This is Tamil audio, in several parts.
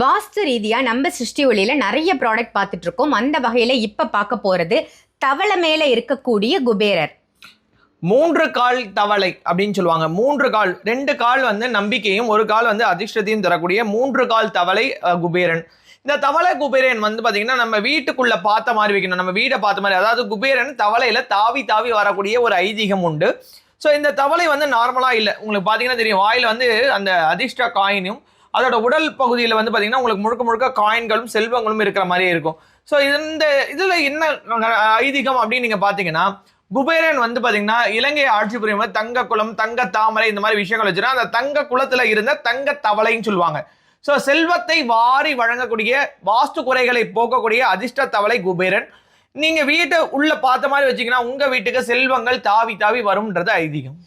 வாஸ்து ரீதியாக நம்ம சிருஷ்டி ஒளியில் நிறைய ப்ராடக்ட் பார்த்துட்ருக்கோம் அந்த வகையில் இப்போ பார்க்க போகிறது தவளை மேலே இருக்கக்கூடிய குபேரர். மூன்று கால் தவளை அப்படின்னு சொல்லுவாங்க. மூன்று கால் ரெண்டு கால் வந்து நம்பிக்கையும் ஒரு கால் வந்து அதிர்ஷ்டத்தையும் தரக்கூடிய மூன்று கால் தவளை குபேரன். இந்த தவளை குபேரன் வந்து பார்த்தீங்கன்னா நம்ம வீட்டுக்குள்ளே பார்த்த மாதிரி வைக்கணும். நம்ம வீடை பார்த்த மாதிரி. அதாவது குபேரன் தவளையில் தாவி தாவி வரக்கூடிய ஒரு ஐதீகம் உண்டு. ஸோ இந்த தவளை வந்து நார்மலாக இல்லை. உங்களுக்கு பார்த்தீங்கன்னா தெரியும். வாயில் வந்து அந்த அதிர்ஷ்ட காயினும் அதோட உடல் பகுதியில் வந்து பார்த்தீங்கன்னா உங்களுக்கு முழுக்க முழுக்க காயின்களும் செல்வங்களும் இருக்கிற மாதிரியே இருக்கும். ஸோ இந்த இதில் என்ன ஐதீகம் அப்படின்னு நீங்கள் பார்த்தீங்கன்னா குபேரன் வந்து பார்த்திங்கன்னா இலங்கை ஆட்சி புரியும் தங்க குளம் தங்க தாமரை இந்த மாதிரி விஷயங்கள் வச்சுருந்தா அந்த தங்க குளத்தில் இருந்த தங்க தவளைன்னு சொல்லுவாங்க. ஸோ செல்வத்தை வாரி வழங்கக்கூடிய வாஸ்து குறைகளை போக்கக்கூடிய அதிர்ஷ்ட தவளை குபேரன். நீங்கள் வீட்டை உள்ளே பார்த்த மாதிரி வச்சீங்கன்னா உங்கள் வீட்டுக்கு செல்வங்கள் தாவி தாவி வரும்ன்றது ஐதீகம்.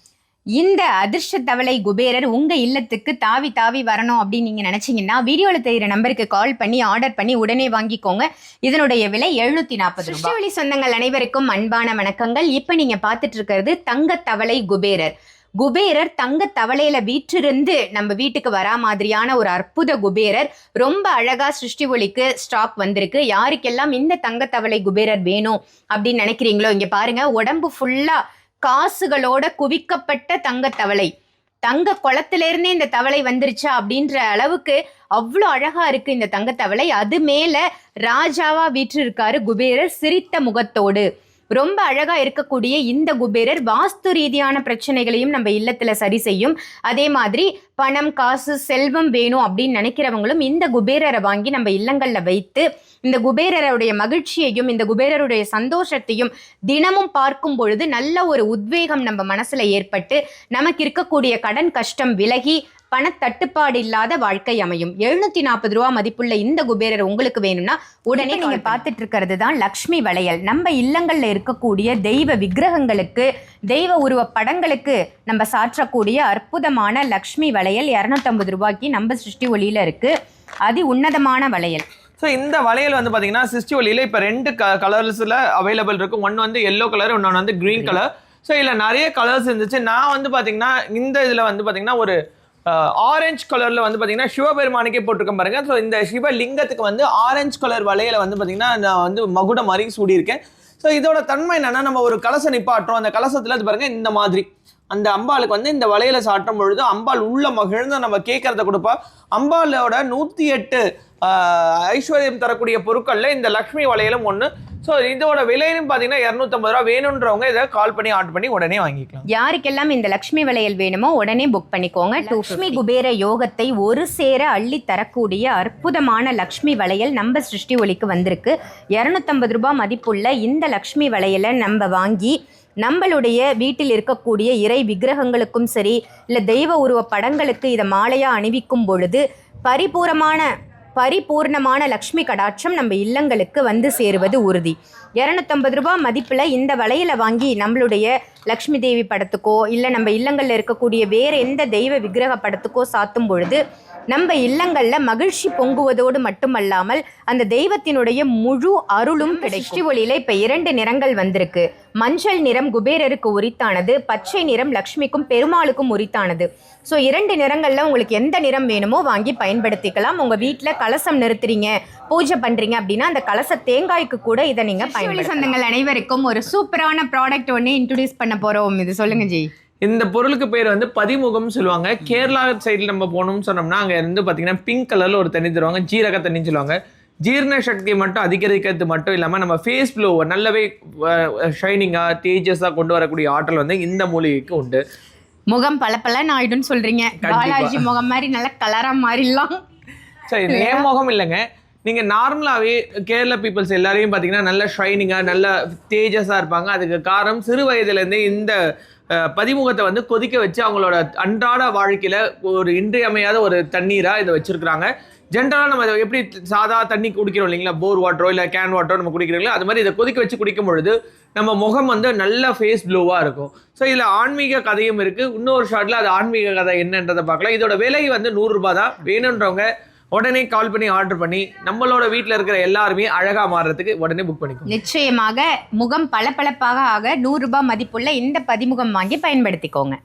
இந்த அதிர்ஷ்ட தவளை குபேரர் உங்க இல்லத்துக்கு தாவி தாவி வரணும் அப்படின்னு நீங்க நினைச்சீங்கன்னா வீடியோல தெரியுற நம்பருக்கு கால் பண்ணி ஆர்டர் பண்ணி உடனே வாங்கிக்கோங்க. இதனுடைய விலை எழுநூத்தி நாற்பது ரூபாய். சொந்தங்கள் அனைவருக்கும் அன்பான வணக்கங்கள். இப்ப நீங்க பார்த்துட்டு இருக்கிறது தங்க தவளை குபேரர். குபேரர் தங்க தவளையில வீற்றிருந்து நம்ம வீட்டுக்கு வரா மாதிரியான ஒரு அற்புத குபேரர். ரொம்ப அழகா சிருஷ்டி ஒளிக்கு ஸ்டாக் வந்திருக்கு. யாருக்கெல்லாம் இந்த தங்க தவளை குபேரர் வேணும் அப்படின்னு நினைக்கிறீங்களோ இங்க பாருங்க உடம்பு ஃபுல்லா காசுகளோட குவிக்கப்பட்ட தங்க தவளை. தங்க குளத்திலேருந்தே இந்த தவளை வந்துருச்சா அப்படின்ற அளவுக்கு அவ்வளோ அழகா இருக்கு இந்த தங்கத்தவளை அது மேல ராஜாவா வீற்றிருக்காரு குபேரர் சிரித்த முகத்தோடு. ரொம்ப அழகா இருக்கக்கூடிய இந்த குபேரர் வாஸ்து ரீதியான பிரச்சனைகளையும் நம்ம இல்லத்துல சரி செய்யும். அதே மாதிரி பணம் காசு செல்வம் வேணும் அப்படின்னு நினைக்கிறவங்களும் இந்த குபேரரை வாங்கி நம்ம இல்லங்கள்ல வைத்து இந்த குபேரருடைய மகிழ்ச்சியையும் இந்த குபேரருடைய சந்தோஷத்தையும் தினமும் பார்க்கும் பொழுது நல்ல ஒரு உத்வேகம் நம்ம மனசுல ஏற்பட்டு நமக்கு இருக்கக்கூடிய கடன் கஷ்டம் விலகி பணத்தட்டுப்பாடு இல்லாத வாழ்க்கை அமையும். எழுநூத்தி நாற்பது ரூபா மதிப்புள்ள இந்த குபேரர் உங்களுக்கு வேணும்னா உடனே நீங்க பார்த்துட்டு இருக்கிறது தான் லக்ஷ்மி வளையல். நம்ம இல்லங்கள்ல இருக்கக்கூடிய தெய்வ விக்கிரகங்களுக்கு தெய்வ உருவ படங்களுக்கு நம்ம சாற்றக்கூடிய அற்புதமான லக்ஷ்மி வளையல் இரநூத்தம்பது ரூபாய்க்கு நம்ம சிருஷ்டி ஒளியில இருக்கு. அதி உன்னதமான வளையல். ஸோ இந்த வளையல் வந்து பார்த்தீங்கன்னா சிஸ்டி ஒலியில் இப்போ ரெண்டு க கலர்ஸில் அவைலபிள் இருக்கும் ஒன்று வந்து எல்லோ கலர் இன்னொன்று வந்து க்ரீன் கலர் ஸோ இதில் நிறைய கலர்ஸ் இருந்துச்சு. நான் வந்து பார்த்தீங்கன்னா இந்த இதில் வந்து பார்த்தீங்கன்னா ஒரு ஆரஞ்சு கலரில் வந்து பார்த்தீங்கன்னா சிவபெருமானுக்கே போட்டிருக்கேன் பாருங்கள் ஸோ இந்த சிவலிங்கத்துக்கு வந்து ஆரஞ்சு கலர் வலையில் வந்து பார்த்தீங்கன்னா நான் வந்து மகுடம் மாதிரி சூடியிருக்கேன். ஸோ இதோட தன்மை என்னென்னா நம்ம ஒரு கலசம் நிப்பாட்டுறோம். அந்த கலசத்தில் அது பாருங்கள் இந்த மாதிரி. அந்த அம்பாளுக்கு வந்து இந்த வலையில் சாட்டும் பொழுது அம்பாள் உள்ள மகிழ்ந்து நம்ம கேட்குறத கொடுப்பா. அம்பாளோட நூற்றி எட்டு ஐஸ்வர்யம் தரக்கூடிய பொருட்களில் இந்த லக்ஷ்மி வலையிலும் ஒன்று ஸோ இதோட விலையும் பார்த்தீங்கன்னா இரநூத்தம்பது ரூபா வேணுன்றவங்க இதை கால் பண்ணி ஆர்டர் பண்ணி உடனே வாங்கிக்கலாம். யாருக்கெல்லாம் இந்த லக்ஷ்மி வளையல் வேணுமோ உடனே புக் பண்ணிக்கோங்க. லக்ஷ்மி குபேர யோகத்தை ஒரு சேர அள்ளி தரக்கூடிய அற்புதமான லக்ஷ்மி வளையல் நம்ம சிருஷ்டி ஒளிக்கு வந்திருக்கு. இரநூத்தம்பது ரூபாய் மதிப்புள்ள இந்த லக்ஷ்மி வளையலை நம்ம வாங்கி நம்மளுடைய வீட்டில் இருக்கக்கூடிய இறை விக்கிரகங்களுக்கும் சரி இல்லை தெய்வ உருவ படங்களுக்கு இதை மாலையா அணிவிக்கும் பொழுது பரிபூரமான பரிபூர்ணமான லக்ஷ்மி கடாட்சம் நம்ம இல்லங்களுக்கு வந்து சேருவது உறுதி. இரநூத்தம்பது ரூபாய் மதிப்பில் இந்த வளையலை வாங்கி நம்மளுடைய லக்ஷ்மி தேவி படத்துக்கோ இல்லை நம்ம இல்லங்களில் இருக்கக்கூடிய வேறு எந்த தெய்வ விக்கிரக படத்துக்கோ சாத்தும் பொழுது நம்ம இல்லங்களில் மகிழ்ச்சி பொங்குவதோடு மட்டுமல்லாமல் அந்த தெய்வத்தினுடைய முழு அருளும் கிடைக்கும். ஒளியில இப்போ இரண்டு நிறங்கள் வந்திருக்கு. மஞ்சள் நிறம் குபேரருக்கு உரித்தானது பச்சை நிறம் லக்ஷ்மிக்கும் பெருமாளுக்கும் உரித்தானது. ஸோ இரண்டு நிறங்களில் உங்களுக்கு எந்த நிறம் வேணுமோ வாங்கி பயன்படுத்திக்கலாம். உங்கள் வீட்டில் கலசம் நிறுத்துறீங்க பூஜை பண்ணுறீங்க அப்படின்னா அந்த கலச தேங்காய்க்கு கூட இதை நீங்கள் பயன்படுத்தி சொந்தங்கள் அனைவருக்கும் ஒரு சூப்பரான ப்ராடக்ட் ஒன்று இன்ட்ரடியூஸ் பண்ண போகிறோம் இது சொல்லுங்க ஜி. இந்த பொருளுக்கு பேர் வந்து பதிமுகம் சொல்லுவாங்க. கேரளா சைடில் நம்ம போகணும்னு சொன்னோம்னா அங்கே இருந்து பார்த்தீங்கன்னா பிங்க் கலரில் ஒரு தண்ணி தருவாங்க. ஜீரக தண்ணின்னு சொல்லுவாங்க. ஜீரண சக்தியை மட்டும் அதிகரிக்கிறது மட்டும் இல்லாமல் நம்ம ஃபேஸ் க்ளோ நல்லாவே ஷைனிங்காக தேஜஸாக கொண்டு வரக்கூடிய ஆற்றல் வந்து இந்த மூலிகைக்கு உண்டு. முகம் பளபளன்னு ஆயிடும்னு சொல்றீங்க. பாலாஜி முகம் மாதிரி நல்ல கலரா மாறிடலாம். சரி ஏன் முகம் இல்லைங்க. நீங்கள் நார்மலாகவே கேரளா பீப்புள்ஸ் எல்லாரையும் பார்த்தீங்கன்னா நல்ல ஷைனிங்காக நல்ல தேஜஸாக இருப்பாங்க. அதுக்கு காரணம் சிறு வயதுலேருந்தே இந்த பதிமுகத்தை வந்து கொதிக்க வச்சு அவங்களோட அன்றாட வாழ்க்கையில் ஒரு இன்றியமையாத ஒரு தண்ணீராக இதை வச்சுருக்குறாங்க. ஜென்ரலாக நம்ம இதை எப்படி சாதா தண்ணி குடிக்கிறோம் இல்லைங்களா? போர் வாட்டரோ இல்லை கேன் வாட்டரோ நம்ம குடிக்கிறீங்களோ அது மாதிரி இதை கொதிக்க வச்சு குடிக்கும் பொழுது நம்ம முகம் வந்து நல்ல ஃபேஸ் ப்ளூவாக இருக்கும். ஸோ இதில் ஆன்மீக கதையும் இருக்குது இன்னொரு ஷார்ட்டில் அது ஆன்மீக கதை என்னன்றதை பார்க்கலாம். இதோட விலை வந்து நூறுரூபா தான். வேணுன்றவங்க உடனே கால் பண்ணி ஆர்டர் பண்ணி நம்மளோட வீட்டில் இருக்கிற எல்லாருமே அழகாக மாறுறதுக்கு உடனே புக் பண்ணிக்கோ நிச்சயமாக முகம் பளபளப்பாக ஆக நூறுரூபா மதிப்புள்ள இந்த பதிமுகம் வாங்கி பயன்படுத்திக்கோங்க.